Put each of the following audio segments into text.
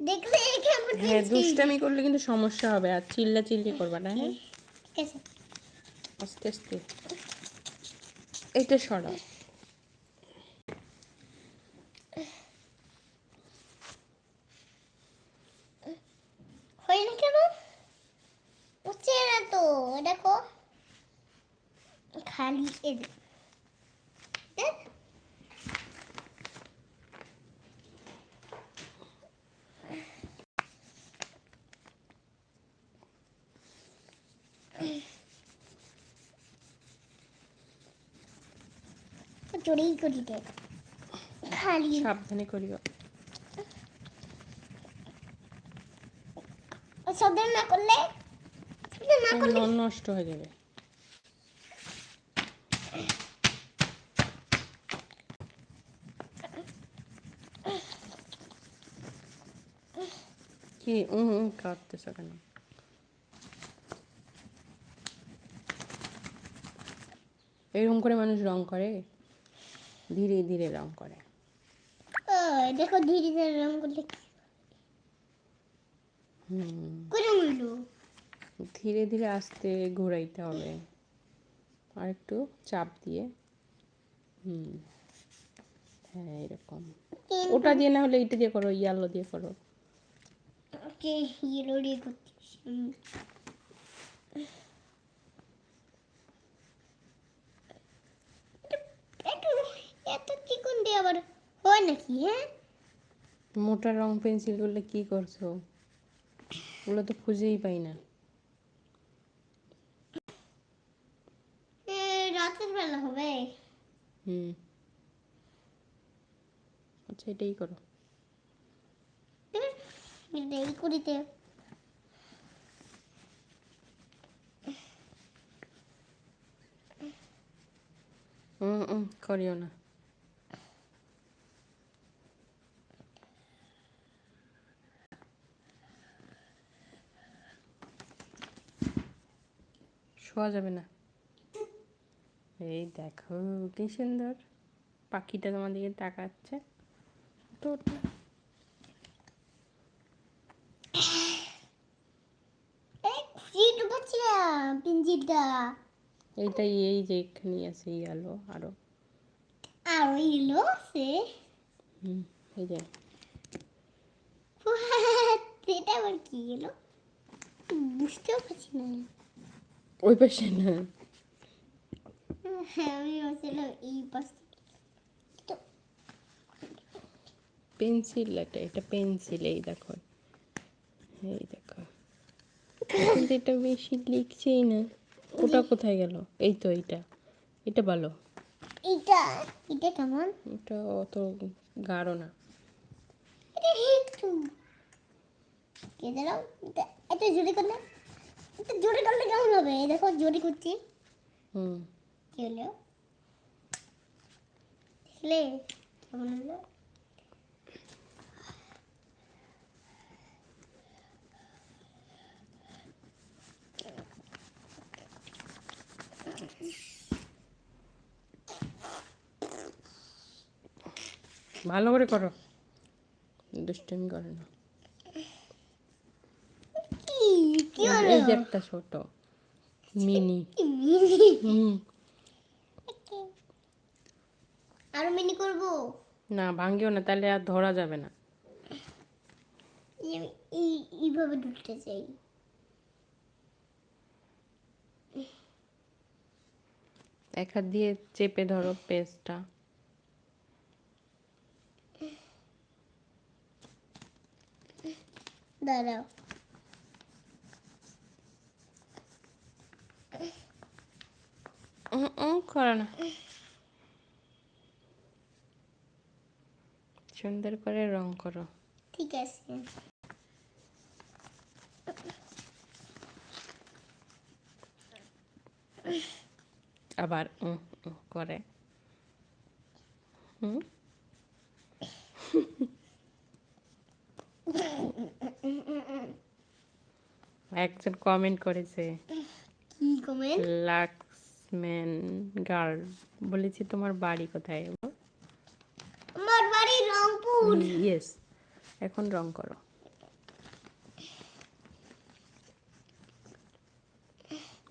হ্যাঁ দুষ্টামি করলে কিন্তু সমস্যা হবে আর চিল্লা চিল্লি করবা না হ্যাঁ? আস্তে আস্তে। এটা সরা হয় না কেন হচ্ছে না তো দেখো খালি এ দে। দেখ জোরেই করি দেখ খালি সাবধানে করিও। করলে? না করলে? নষ্ট হয়ে যাবে। কি উম উম কাটতেছ কেন? এরকম করে মানুষ রং করে? ধীরে ধীরে রং করে। দেখো ধীরে ধীরে রং করলে ধীরে ধীরে আস্তে ঘোরাইতে হবে। আর একটু চাপ দিয়ে। হুম। হ্যাঁ এরকম। ওটা দিয়ে না হলে এটা দিয়ে করো ইয়ালো দিয়ে করো। ওকে হিরো রে করতেছি হুম। একটু এত চিকন দিয়ে আবার নাকি হ্যাঁ মোটা রং পেন্সিল করলে কি করছ? ওগুলো তো খুঁজেই পাই না। এ, রাতের বেলা হবে। হুম। আচ্ছা এটাই করো। দেরি করিতে হুম হুম করিও না। শোয়া যাবে না। এই দেখো কি সুন্দর পাখিটা তোমার দিকে তাকাচ্ছে। তো এই এইটাই এই যে এখানে আছে ইয়ালো আরও। আর ওই এলো সে হুম এই যে। এটা আবার কি এলো? বুঝতেও পারছি না। ওই পাশে না। পেন্সিল এটা এটা পেন্সিল এই দেখো। এই দেখো। এটা বেশি লিখছেই না। ওটা কোথায় গেল? এই তো এইটা। এটা ভালো। এটা এটা কেমন? এটা অত গাঢ় না। এটা একটু। কে দিলাম এটা এত জোরে করলে? এটা জোরে করলে কেমন হবে? এই দেখো জোরে করছি। হুম। কি হলো? দেখলে কেমন হলো? ভালো করে করো। দুষ্টমি করে না। কি কি হলো এই যে একটা ছোট মিনি। মিনি হুম। আরও মিনি করব? না ভাঙ্গিও না তাহলে আর ধরা যাবে না। এই এইভাবে ঢুকতে চাই। এক হাত দিয়ে চেপে ধরো পেস্টটা দাঁড়াও উম, উম, করো না সুন্দর করে রং করো ঠিক আছে আবার করে হুম একজন কমেন্ট করেছে কি কমেন্ট ম্যান গার্ল বলেছি তোমার বাড়ি কোথায়? আমার বাড়ি রংপুর। ইয়েস এখন রং করো।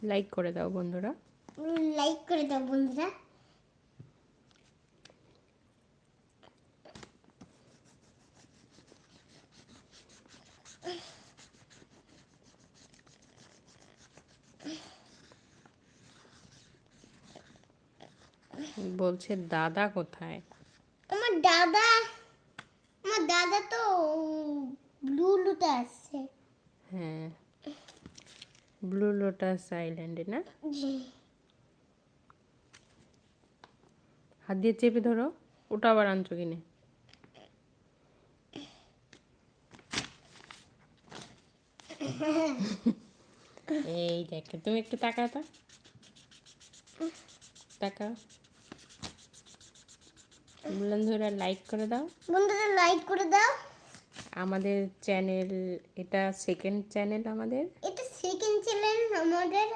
লাইক করে দাও বন্ধুরা। লাইক করে দাও বন্ধুরা। বলছে দাদা কোথায়? আমার দাদা আমার দাদা তো ব্লু আসছে হ্যাঁ ব্লু লোটাস আইল্যান্ডে না? হাত দিয়ে চেপে ধরো ওটা আবার আনছো কিনে? এই দেখো তুমি একটু তাকাও তো। তাকাও। বন্ধুরা লাইক করে দাও। বন্ধুরা লাইক করে দাও। আমাদের চ্যানেল এটা সেকেন্ড চ্যানেল আমাদের। এটা সেকেন্ড চ্যানেল আমাদের।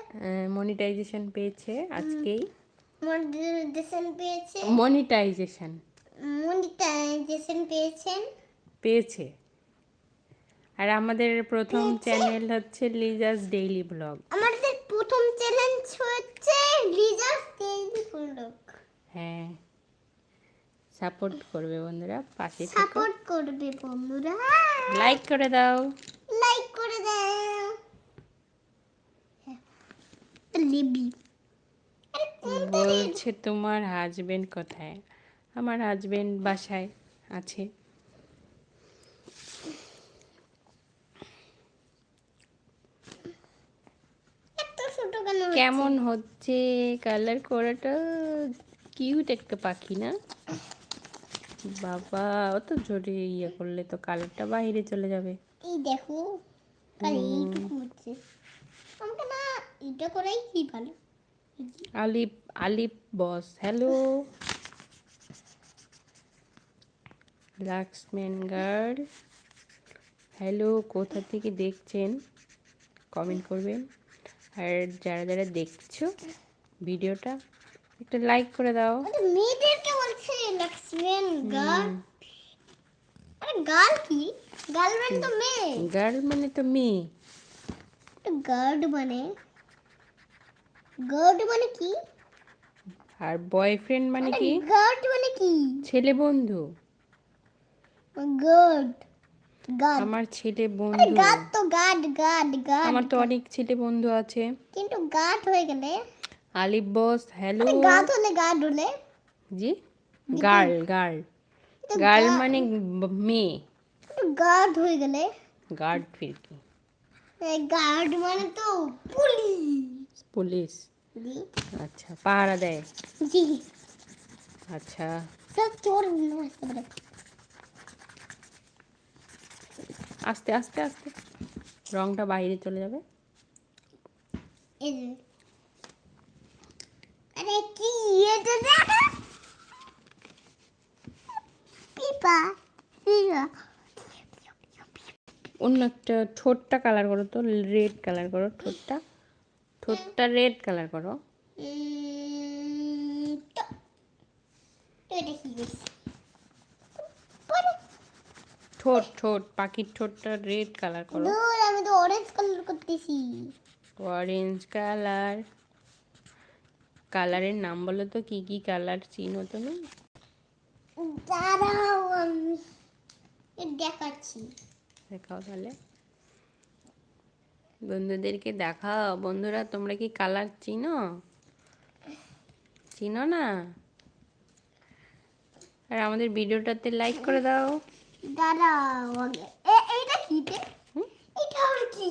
মনিটাইজেশন পেয়েছে আজকেই। মনিটাইজেশন পেয়েছে। মনিটাইজেশন মনিটাইজেশন পেয়েছেন পেয়েছে। আর আমাদের প্রথম চ্যানেল হচ্ছে লিজাস ডেইলি ব্লগ আমাদের প্রথম চ্যালেঞ্জ হচ্ছে লিজাস ডেইলি ব্লগ হ্যাঁ। সাপোর্ট করবে বন্ধুরা পাশে সাপোর্ট করবে বন্ধুরা। লাইক করে দাও। লাইক করে দাও। লিবি। কোনটা রে? বলছে তোমার হাজবেন্ড কোথায়? আমার হাজবেন্ড বাসায় আছে? কেমন হচ্ছে? কালার করাটা কিউট একটা পাখি না? বাবা অত জোরে ইয়ে করলে তো কালারটা বাইরে চলে যাবে। এই দেখো আমাকে না এটা করাই কি ভালো? আলিপ আলিপ boss hello. Laxman guard hello কোথা থেকে দেখছেন? কমেন্ট করবেন। আর যারা যারা দেখছ ভিডিওটা একটা লাইক করে দাও। মেয়েদেরকে বলছে গার্ল আরে গার্ল কি? তো মেয়ে। গার্ল মানে তো মেয়ে। গার্ড মানে? গার্ড মানে কি? আর বয়ফ্রেন্ড মানে কি? গার্ড মানে কি? ছেলে বন্ধু। গার্ড গার্ড আমার ছেলে বন্ধু। গার্ড তো গার্ড গার্ড গার্ড আমার তো অনেক ছেলে বন্ধু আছে। কিন্তু গার্ড হয়ে গেলে আলিপ বস হ্যালো। গার্ড হলে জি? Girl girl. গার্ল মানে মেয়ে। গার্ড হয়ে গেলে। গার্ড ফির কি? গার্ড মানে তো পুলিশ। পুলিশ। জি। আচ্ছা পাহারা দেয়। জি। আচ্ছা। সব চোর আসতে আস্তে আস্তে আস্তে। রংটা বাইরে চলে যাবে। এই কি এটা দেখা পিপা পিপা। অন্য একটা ঠোঁটটা কালার করো তো রেড কালার করো ঠোঁটটা। ঠোঁটটা রেড কালার করো। ঠোঁট ঠোঁট পাখির ঠোঁটটা রেড কালার করো। আমি তো অরেঞ্জ কালার করতেছি। অরেঞ্জ কালার কালারের নাম বলো তো কি কি কালার চিনো তুমি? দাঁড়াও আমি দেখাচ্ছি। দেখাও তাহলে। বন্ধুদেরকে দেখাও। বন্ধুরা তোমরা কি কালার চিনো? চিনো না? আর আমাদের ভিডিওটাতে লাইক করে দাও। দাঁড়াও এইটা কি রে? এটা আবার কি?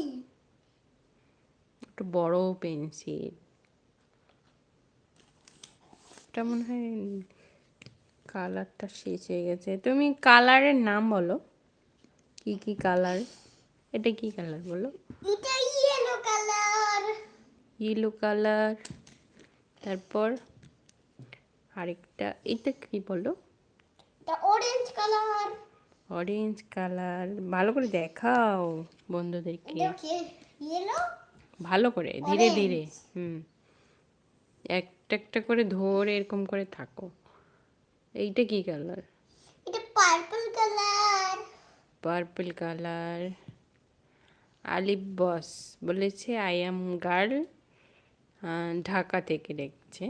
একটু বড় পেন্সিল। এটা মনে হয় কালারটা শেষ হয়ে গেছে। তুমি কালারের নাম বলো। কি কি কালার? এটা কি কালার বলো? এটা ইয়েলো কালার ইয়েলো কালার তারপর আরেকটা এটা কি বলো? এটা অরেঞ্জ কালার অরেঞ্জ কালার ভালো করে দেখাও বন্ধুদেরকে। ইয়েলো ভালো করে ধীরে ধীরে। হুম। একটা একটা করে ধরে এরকম করে থাকো। এইটা কি কালার এটা পার্পল কালার পার্পল কালার আলিফ বস বলেছে আই অ্যাম গার্ল ঢাকা থেকে দেখছে।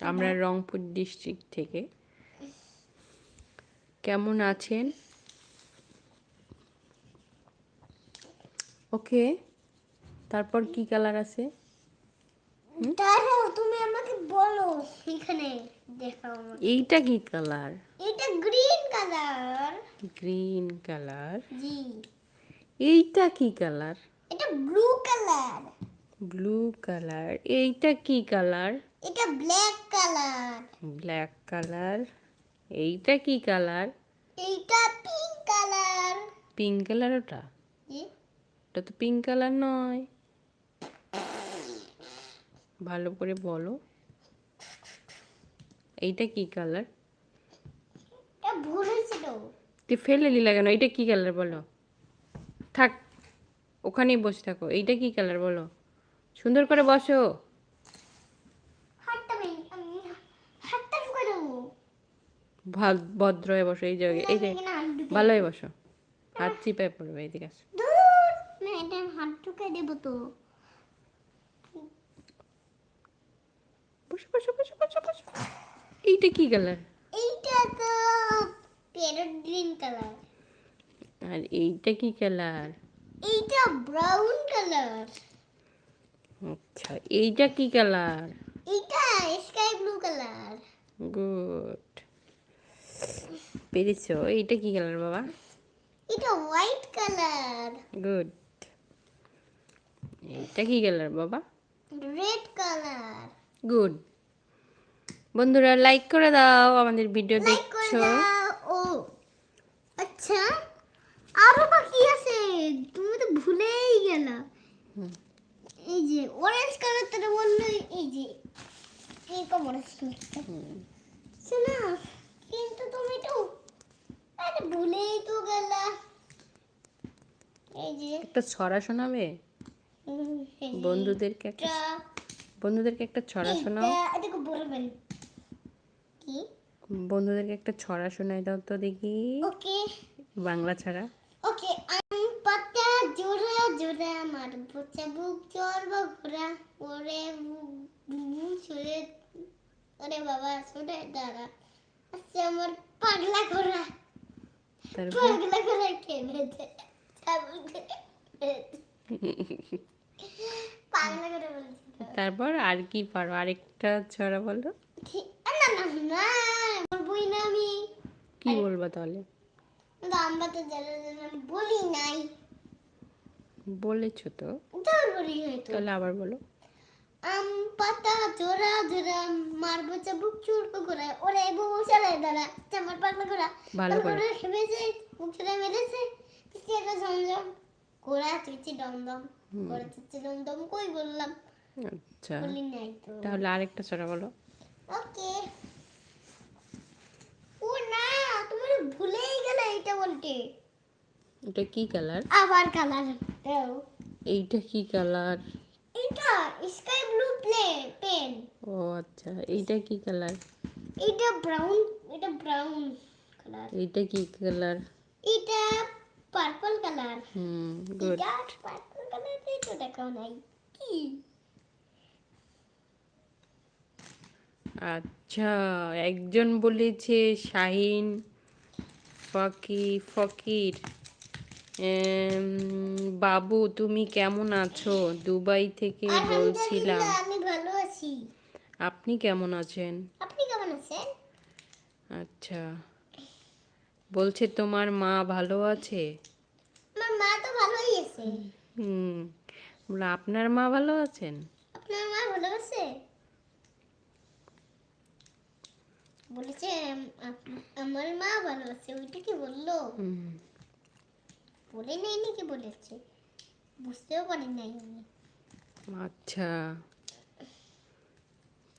আমরা রংপুর ডিস্ট্রিক্ট থেকে। কেমন আছেন? ওকে তারপর কি কালার আছে? দাঁড়াও তুমি আমাকে বলো। এখানে দেখাও এইটা কি কালার? এটা গ্রিন কালার। Green colour. জি। এইটা কি কালার? এটা ব্লু কালার। Blue colour. এইটা কি কালার? এটা ব্ল্যাক কালার। Black colour. এইটা কি কালার? এইটা পিঙ্ক কালার। পিঙ্ক কালার ওটা? ওটা তো পিঙ্ক কালার নয়। ভালো করে বলো। এইটা কি কালার তুই ফেলে দিলা কেন? এইটা কি কালার বলো? থাক ওখানেই বসে থাকো। এইটা কি কালার বলো? সুন্দর করে বসো। ভদ্র হয়ে বসো এই জায়গায়। এই যে এখানে ভালো হয়ে বসো। হাত চিপায় পড়বে এইদিকে হাত ঢুকে দেবো তো। এইটা কি কালার এইটা তো প্যারট গ্রিন কালার আর এইটা কি কালার এইটা ব্রাউন কালার আচ্ছা এইটা কি কালার এইটা স্কাই ব্লু কালার গুড পেরেছ? এইটা কি কালার বাবা? এটা হোয়াইট কালার গুড এইটা কি কালার বাবা? রেড কালার গুড বন্ধুরা লাইক করে দাও আমাদের ভিডিও দেখছ। ও আচ্ছা আরও বাকি আছে। তুমি তো ভুলেই গেলা। এই যে অরেঞ্জ কালার তো বলল এই যে এরকম অরেঞ্জ হুম। শোনা কিন্তু তুমি তো আরে ভুলেই তো গেলা। এই যে। একটা ছড়া শোনাবে? বন্ধুদেরকে একটা বন্ধুদেরকে একটা ছড়া শোনাও। এটাকে বলবেন কি বন্ধুদেরকে একটা ছড়া শোনাই দাও তো দেখি। ওকে। বাংলা ছাড়া। ওকে আম পাতা জোড়া জোড়া আমার বোচা বুক বা ঘোরা ওরে শুয়ে ওরে বাবা শুনে দাঁড়া। আচ্ছা আমার পাগলা তারপর? পাগলা পাগলা ঘোড়া বলছি তারপর আর কি পারো? আরেকটা ছড়া বলো। বলবই না আমি। কি বলবা তাহলে? আমরা তো যারা যারা বলি নাই। বলেছ তো। তাহলে আবার বলো। আম পাতা জোড়া জোড়া মারবো চাবুক চুরকো ঘোরা ওরে বউ চালায় দাঁড়া চামার ঘোরা ভালো করে। খেপেছে মুখ ছেড়ে মেরেছে পিছিয়ে একটা জমজম ঘোরা চিচি দমদম ঘোরা চিচি দমদম কই বললাম? আচ্ছা। বলি নাই তো। তাহলে আরেকটা ছড়া বলো। ওকে ও না তুমি তো ভুলেই গেলে এটা বলতে এটা কি কালার আবার কালার দাও এইটা কি কালার এটা স্কাই ব্লু প্লে পেন ও আচ্ছা এইটা কি কালার এটা ব্রাউন এটা ব্রাউন কালার এইটা কি কালার এটা পার্পল কালার হুম গুড এটা পার্পল কালার তো দেখাও নাই কি আচ্ছা একজন বলেছে শাহিন ফকি ফকির। বাবু তুমি কেমন আছো? দুবাই থেকে বলছিলাম আমি ভালো আছি। আপনি কেমন আছেন? আপনি কেমন আছেন? আচ্ছা। বলছে তোমার মা ভালো আছে? আমার মা তো ভালোই আছে। হুম। আপনার মা ভালো আছেন? আপনার মা ভালো আছে? বলেছে আমার মা ভালো আছে ওইটা কি বলল? বলে নাই নাকি বলেছে? বুঝতেও পারি নাই আমি আচ্ছা।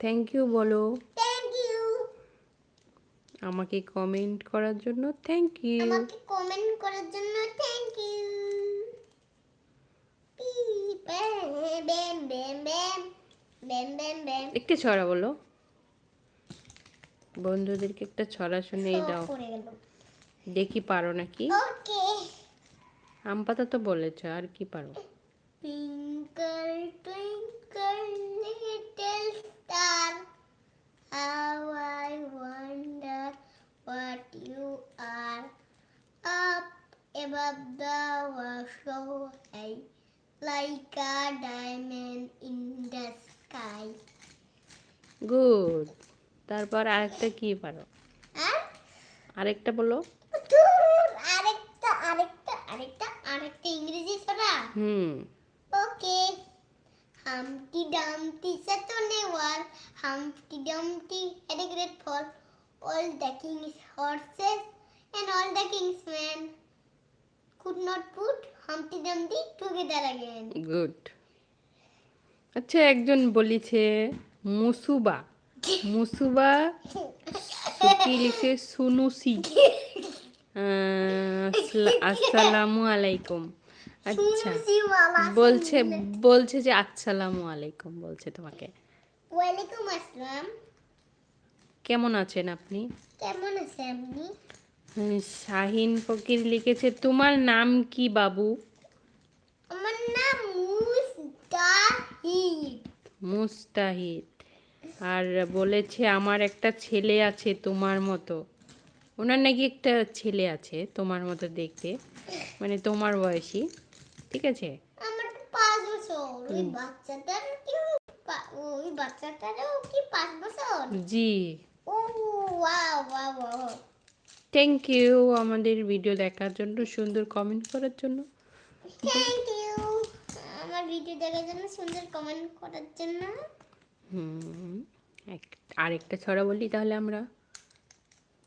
থ্যাংক ইউ বলো। থ্যাংক ইউ আমাকে কমেন্ট করার জন্য থ্যাংক ইউ আমাকে কমেন্ট করার জন্য থ্যাংক ইউ ব্যাম ব্যাম ব্যাম ব্যাম ব্যাম ব্যাম ব্যাম একটা ছড়া বলো। বন্ধুদেরকে একটা ছড়া শুনেই দাও। দেখি পারো নাকি? আমপাতা তো বলেছ আর কি পারো? Like a diamond in the sky. Good. তারপর আরেকটা কি পারো? আরেকটা বলো। আরেকটা আরেকটা আরেকটা আরেকটা ইংরেজি পড়া হুম। ওকে। হামটি ডামটি সেটনে ওয়াল হামটি ডামটি এটা great fall all the king's horses and all the king's man could not put Humpty Dumpty together again good আচ্ছা একজন বলিছে মুসুবা। মুসুবা কি লিখে সুনুসি। আসসালামু আলাইকুম। আচ্ছা বলছে বলছে যে আসসালামু আলাইকুম বলছে তোমাকে। ওয়ালাইকুম আসসালাম। কেমন আছেন আপনি? কেমন আছে আপনি? শাহিন ফকির লিখেছে তোমার নাম কি বাবু? আমার নাম মুস্তাহিদ। মুস্তাহিদ। আর বলেছে আমার একটা ছেলে আছে তোমার মতো। ওনার নাকি একটা ছেলে আছে তোমার মতো দেখতে মানে তোমার বয়সী ঠিক আছে? জি। থ্যাংক ইউ আমাদের ভিডিও দেখার জন্য সুন্দর কমেন্ট করার জন্য। থ্যাংক ইউ আমার ভিডিও দেখার জন্য সুন্দর কমেন্ট করার জন্য। হুম এক- আরেকটা ছড়া বলি তাহলে আমরা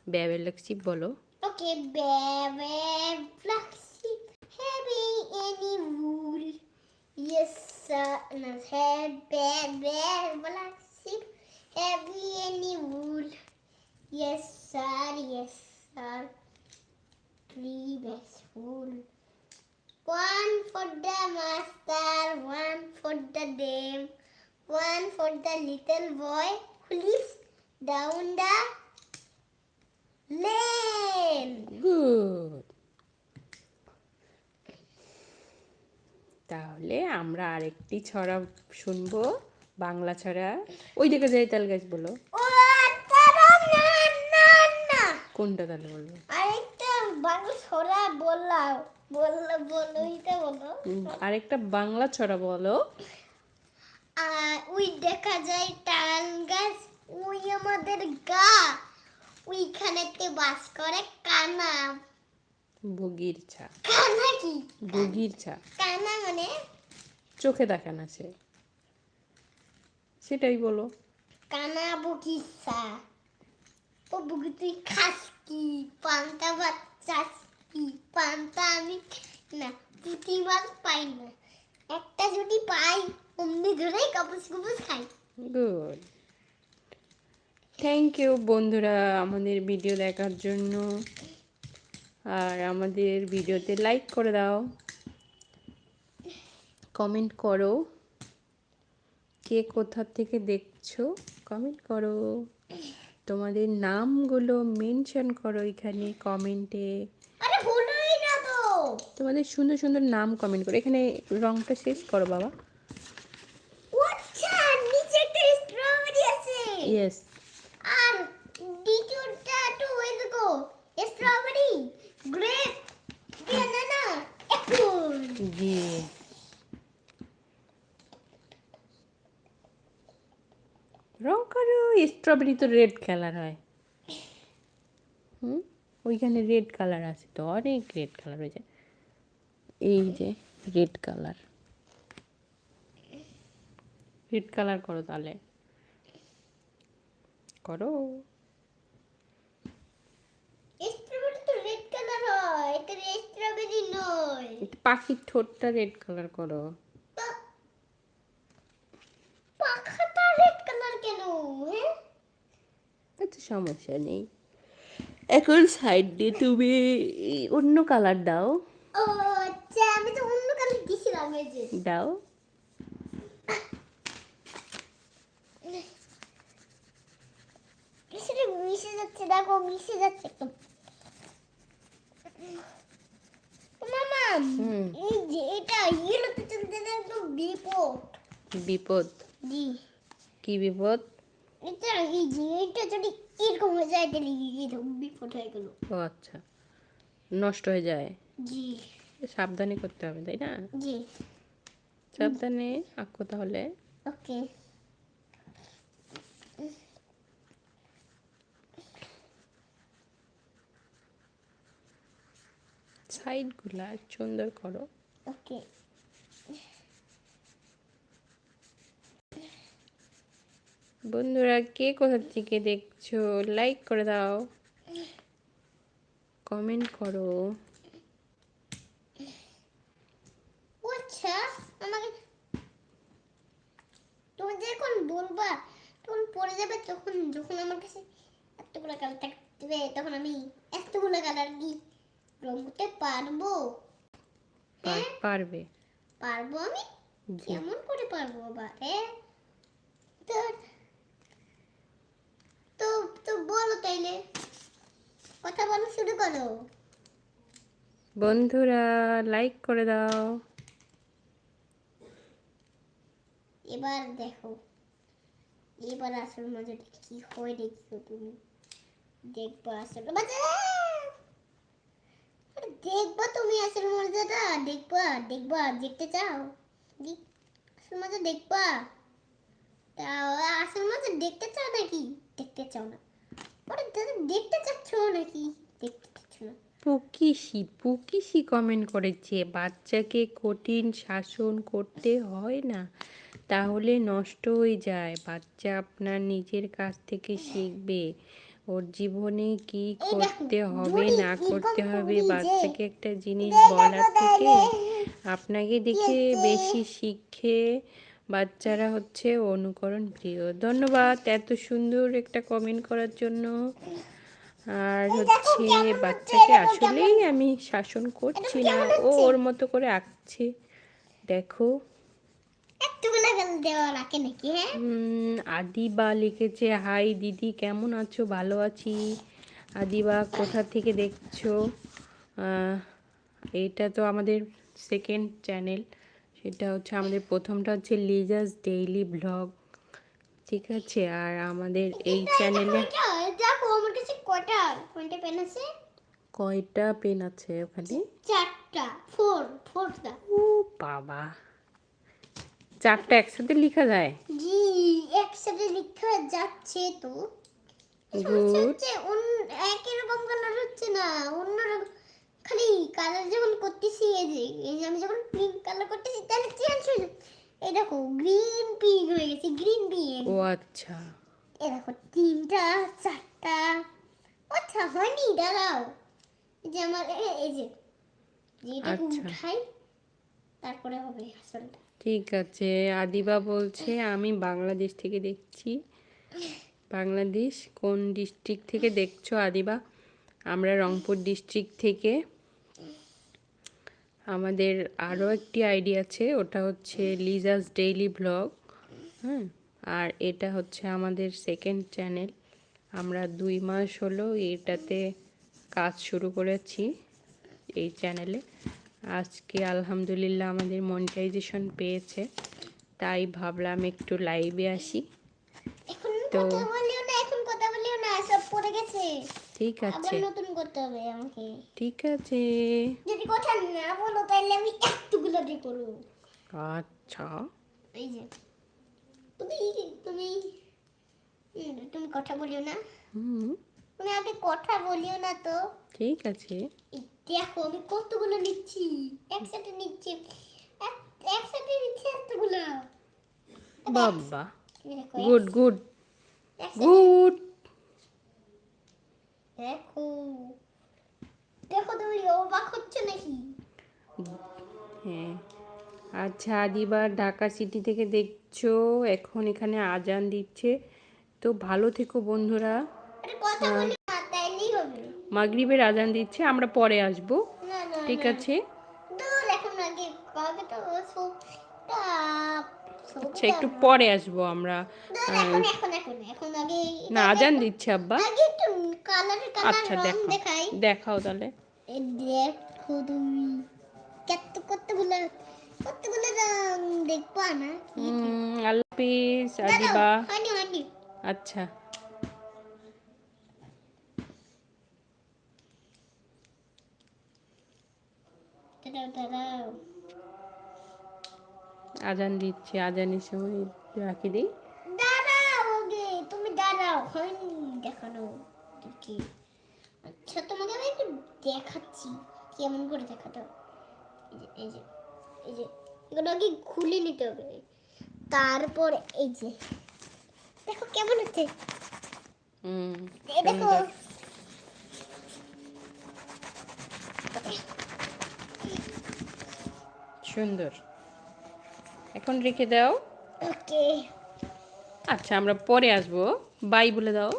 ব্যাবের লাগছি বলো okay baby ফ্লাক্সি having any yes sir no head bear bear flaxseed heavy any wool yes sir yes sir three bags full one for the master one for the dame one for the little boy who lives down the lane. Good তাহলে আমরা আরেকটি ছড়া শুনব বাংলা ছড়া। ওই দিকে যাই তাল গাছ বলো। না কোনটা তাহলে বলব আরেকটা বাংলা ছড়া বললাম। বলল বলো। আরেকটা বাংলা ছড়া বলো। আর ওই দেখা যায় টাল গাছ ওই আমাদের গা। ওইখানেতে বাস করে কানা। বগির ছা। কানা কি? বগির ছা। কানা মানে? চোখে দেখা না সে। সেটাই বলো। কানা বকিসা ও বুকি তুই খাস কি? পান্তা ভাত চাস কি? পান্তা আমি না। মাছ পাই না। একটা যদি পাই অমনি ধরেই কাপুস কুপুস খাই গুড থ্যাংক ইউ বন্ধুরা আমাদের ভিডিও দেখার জন্য। আর আমাদের ভিডিওতে লাইক করে দাও। কমেন্ট করো। কে কোথা থেকে দেখছ কমেন্ট করো। তোমাদের নামগুলো মেনশন করো এখানে কমেন্টে তোমাদের সুন্দর সুন্দর নাম কমেন্ট করো। এখানে রংটা শেষ করো বাবা ও আচ্ছা নিচে একটা স্ট্রবেরি আছে ইয়েস আর দ্বিতীয়টা তো ওই দেখো স্ট্রবেরি গ্রেপ ব্যানানা অ্যাপল জি রং করো স্ট্রবেরি তো রেড কালার হয়। হুম? ওইখানে রেড কালার আছে তো অনেক রেড কালার হয়ে যায় এই যে রেড কালার রেড কালার করো তাহলে করো স্ট্রবেরি তো রেড কালার হয় এটা স্ট্রবেরি নয় একটু পাখির ঠোঁটটা রেড কালার করো। পাখাটা রেড কালার কেন হ্যাঁ? সমস্যা নেই। এখন সাইড দিয়ে তুমি অন্য কালার দাও। ও আচ্ছা আমি তো অন্য কালার দিছিলাম এই যে। দাও। সেটা মিশে যাচ্ছে দেখো মিশে যাচ্ছে একদম মামা। এই যে এটা ইয়েলোতে চলতে একদম বিপদ বিপদ জি কি বিপদ এটা এই যে এটা যদি এরকম হয়ে যায় তাহলে এরকম বিপদ হয়ে গেল ও আচ্ছা নষ্ট হয়ে যায়। জি সাবধানে করতে হবে তাই না? জি সাবধানে আঁকো তাহলে। ওকে। সাইডগুলা সুন্দর করো। ওকে। বন্ধুরা কে কোথা থেকে দেখছ লাইক করে দাও। কমেন্ট করো। আচ্ছা আমাকে তুমি যখন বলবা তখন পড়ে যাবে তখন যখন আমার কাছে এতগুলো কালার থাকবে তখন আমি রং করতে পারব হ্যাঁ? পারবে। পারব আমি? কেমন করে পারব বারে তো তো তো বলো তাইলে কথা বলা শুরু করো। বন্ধুরা লাইক করে দাও। এবার দেখো এবার আসল মজাটা কি হয় দেখছ তুমি। দেখব আসল মজা দেখবা তুমি আসল মজাটা দেখবা দেখবা, দেখতে চাও। আসল মজা দেখবা। তা, আসল মজা দেখতে চাও নাকি? দেখতে চাও না। দাদা দেখতে চাচ্ছ নাকি? দেখতে চাচ্ছ না। পুকিসি পুকিসি কমেন্ট করেছে, বাচ্চাকে কঠিন শাসন করতে হয় না, তাহলে নষ্ট হয়ে যায়। বাচ্চা আপনার নিজের কাছ থেকে শিখবে। ওর জীবনে কি করতে হবে না করতে হবে বাচ্চাকে একটা জিনিস বলার থেকে আপনাকে দেখে বেশি শিখে বাচ্চারা হচ্ছে অনুকরণ প্রিয়। ধন্যবাদ এত সুন্দর একটা কমেন্ট করার জন্য। আর হচ্ছে বাচ্চাকে আসলেই আমি শাসন করছি না ও ওর মতো করে আঁকছে। দেখো। আদিবা লিখেছে হাই দিদি কেমন আছো? ভালো আছি। আদিবা কোথা থেকে দেখছ? এইটা তো আমাদের সেকেন্ড চ্যানেল সেটা হচ্ছে আমাদের প্রথমটা হচ্ছে লিজাস ডেইলি ব্লগ। ঠিক আছে? আর আমাদের এই চ্যানেলে কয়টা? পেন আছে? ওখানে? চারটা। ফোর ফোরটা ও বাবা। চারটা একসাথে লেখা যায়। জি একসাথে লেখা যাচ্ছে তো। গুড। হচ্ছে অন্য- একই রকম কালার হচ্ছে না অন্য রকম। খালি কালার যখন করতেছি এই যে এই যে আমি যখন পিঙ্ক কালার করতেছি তাহলে চেঞ্জ হয়ে যাচ্ছে এই দেখো গ্রিন পিঙ্ক হয়ে গেছে গ্রিন পিঙ্ক ও আচ্ছা। এই দেখো তিনটা চারটা। আচ্ছা হয়নি দাঁড়াও। এই যে আমার এই যে যেটাকে আচ্ছা। উঠাই তারপরে হবে আসলটা। ঠিক আছে। আদিবা বলছে, আমি বাংলাদেশ থেকে দেখছি। বাংলাদেশ কোন ডিস্ট্রিক্ট থেকে দেখছ আদিবা? আমরা রংপুর ডিস্ট্রিক্ট থেকে। আমাদের আরও একটি আইডি আছে, ওটা হচ্ছে লিজাস ডেইলি ব্লগ। হ্যাঁ আর এটা হচ্ছে আমাদের সেকেন্ড চ্যানেল আমরা দুই মাস হলো এটাতে কাজ শুরু করেছি এই চ্যানেলে আজকে আলহামদুলিল্লাহ আমাদের মনিটাইজেশন পেয়েছে তাই ভাবলাম একটু লাইভে আসি। এখন তো- কথা বলিও না এখন কথা বলিও না সব পড়ে গেছে। ঠিক আছে। নতুন করতে হবে আমাকে। ঠিক আছে। যদি কথা না বলো তাহলে আমি এতগুলো দিয়ে করব। আচ্ছা। এই যে তুমি তুমি তুমি কথা বলিও না। হুম। তুমি আগে কথা বলিও না তো। ঠিক আছে। দেখো আমি কতগুলো নিচ্ছি? একসাথে নিচ্ছি। এক- একসাথে নিচ্ছি এতগুলো। বাবা। Good good. গুড। দেখো। দেখো তুমি অবাক হচ্ছে নাকি? হ্যাঁ। আচ্ছা আদিবার ঢাকা সিটি থেকে দেখছ এখন এখানে আজান দিচ্ছে। তো ভালো থেকো বন্ধুরা আরে কথা হ্যাঁ। বলি না তাইলেই হবে মাগরিবের আজান দিচ্ছে আমরা পরে আসব। ঠিক আছে? আচ্ছা একটু পরে আসব আমরা। না আজান দিচ্ছে আব্বা। আচ্ছা দেখো। দেখাও তাহলে। এই দেখো তুমি। কত কতগুলো কতগুলো দেখবা না? আল্লাহ হাফিজ আদিবা আচ্ছা। আজান দিচ্ছে আজানের সময় রাখি দিই। তুমি দাঁড়াও হয়নি দেখানো কি আচ্ছা তোমাকে আমি একটু দেখাচ্ছি কেমন করে দেখাতে। এই যে এই যে এই যে এগুলো আগে খুলে নিতে হবে। তারপর এই যে দেখো কেমন হচ্ছে। হুম দেখো সুন্দর। এখন রেখে দাও। ওকে। আচ্ছা আমরা পরে আসব। বাই বলে দাও।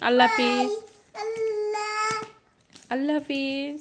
আল্লাহ হাফিজ। আল্লাহ হাফিজ।